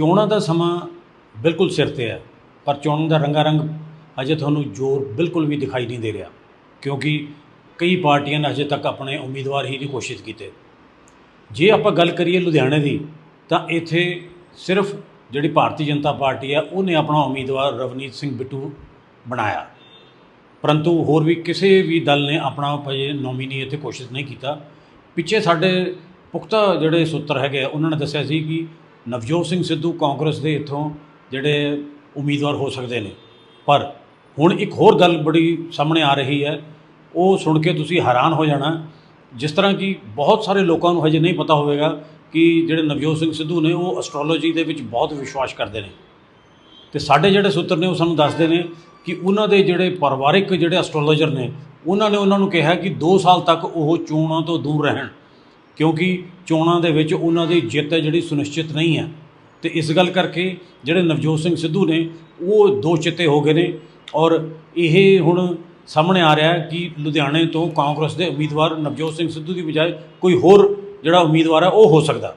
ਚੋਣਾਂ ਦਾ ਸਮਾਂ ਬਿਲਕੁਲ ਸਿਰ ਤੇ ਹੈ ਪਰ ਚੋਣਾਂ ਦਾ ਰੰਗਾ ਰੰਗ ਅਜੇ ਤੁਹਾਨੂੰ ਜ਼ੋਰ ਬਿਲਕੁਲ ਵੀ ਦਿਖਾਈ ਨਹੀਂ ਦੇ ਰਿਹਾ ਕਿਉਂਕਿ ਕਈ ਪਾਰਟੀਆਂ ਨੇ ਅਜੇ ਤੱਕ ਆਪਣੇ ਉਮੀਦਵਾਰ ਹੀ ਨਹੀਂ ਘੋਸ਼ਿਤ ਕੀਤੇ। ਜੇ ਆਪਾਂ ਗੱਲ ਕਰੀਏ ਲੁਧਿਆਣੇ ਦੀ ਤਾਂ ਇੱਥੇ ਸਿਰਫ ਜਿਹੜੀ ਭਾਰਤੀ ਜਨਤਾ ਪਾਰਟੀ ਹੈ ਉਹਨੇ ਆਪਣਾ ਉਮੀਦਵਾਰ ਰਵਨੀਤ ਸਿੰਘ ਬਿੱਟੂ ਬਣਾਇਆ। ਪਰੰਤੂ ਹੋਰ ਵੀ ਕਿਸੇ ਵੀ ਦਲ ਨੇ ਆਪਣਾ ਅਜੇ ਨੋਮੀਨੀ ਇੱਥੇ ਘੋਸ਼ਿਤ ਨਹੀਂ ਕੀਤਾ। ਪਿੱਛੇ ਸਾਡੇ ਪੁਖਤਾ ਜਿਹੜੇ ਸੂਤਰ ਹੈਗੇ ਆ, ਉਹਨਾਂ ਨੇ ਦੱਸਿਆ ਸੀ ਕਿ ਨਵਜੋਤ ਸਿੰਘ ਸਿੱਧੂ ਕਾਂਗਰਸ ਦੇ ਇੱਥੋਂ ਜਿਹੜੇ ਉਮੀਦਵਾਰ ਹੋ ਸਕਦੇ ਨੇ। ਪਰ ਹੁਣ ਇੱਕ ਹੋਰ ਗੱਲ ਬੜੀ ਸਾਹਮਣੇ ਆ ਰਹੀ ਹੈ। ਉਹ ਸੁਣ ਕੇ ਤੁਸੀਂ ਹੈਰਾਨ ਹੋ ਜਾਣਾ। ਜਿਸ ਤਰ੍ਹਾਂ ਕਿ ਬਹੁਤ ਸਾਰੇ ਲੋਕਾਂ ਨੂੰ ਹਜੇ ਨਹੀਂ ਪਤਾ ਹੋਵੇਗਾ ਕਿ ਜਿਹੜੇ ਨਵਜੋਤ ਸਿੰਘ ਸਿੱਧੂ ਨੇ, ਉਹ ਐਸਟ੍ਰੋਲੋਜੀ ਦੇ ਵਿੱਚ ਬਹੁਤ ਵਿਸ਼ਵਾਸ ਕਰਦੇ ਨੇ। ਤੇ ਸਾਡੇ ਜਿਹੜੇ ਸੂਤਰ ਨੇ, ਉਹ ਸਾਨੂੰ ਦੱਸਦੇ ਨੇ ਕਿ ਉਹਨਾਂ ਦੇ ਜਿਹੜੇ ਪਰਿਵਾਰਿਕ ਜਿਹੜੇ ਐਸਟ੍ਰੋਲੋਜਰ ਨੇ, ਉਹਨਾਂ ਨੇ ਉਹਨਾਂ ਨੂੰ ਕਿਹਾ ਕਿ 2 ਸਾਲ ਤੱਕ ਉਹ ਚੋਣਾਂ ਤੋਂ ਦੂਰ ਰਹਿਣ। ਕਿਉਂਕਿ ਚੋਣਾਂ ਦੇ ਵਿੱਚ ਉਹਨਾਂ ਦੀ ਜਿੱਤ ਹੈ ਜਿਹੜੀ ਸੁਨਿਸ਼ਚਿਤ ਨਹੀਂ ਹੈ। ਤੇ ਇਸ ਗੱਲ ਕਰਕੇ ਜਿਹੜੇ ਨਵਜੋਤ ਸਿੰਘ ਸਿੱਧੂ ਨੇ, ਉਹ ਦੋ ਚਿੱਤੇ ਹੋ ਗਏ ਨੇ ਔਰ ਇਹ ਹੁਣ ਸਾਹਮਣੇ ਆ ਰਿਹਾ ਹੈ ਕਿ ਲੁਧਿਆਣੇ ਤੋਂ ਕਾਂਗਰਸ ਦੇ ਉਮੀਦਵਾਰ ਨਵਜੋਤ ਸਿੰਘ ਸਿੱਧੂ ਦੀ ਬਜਾਏ ਕੋਈ ਹੋਰ ਜਿਹੜਾ ਉਮੀਦਵਾਰ ਹੈ, ਉਹ ਹੋ ਸਕਦਾ।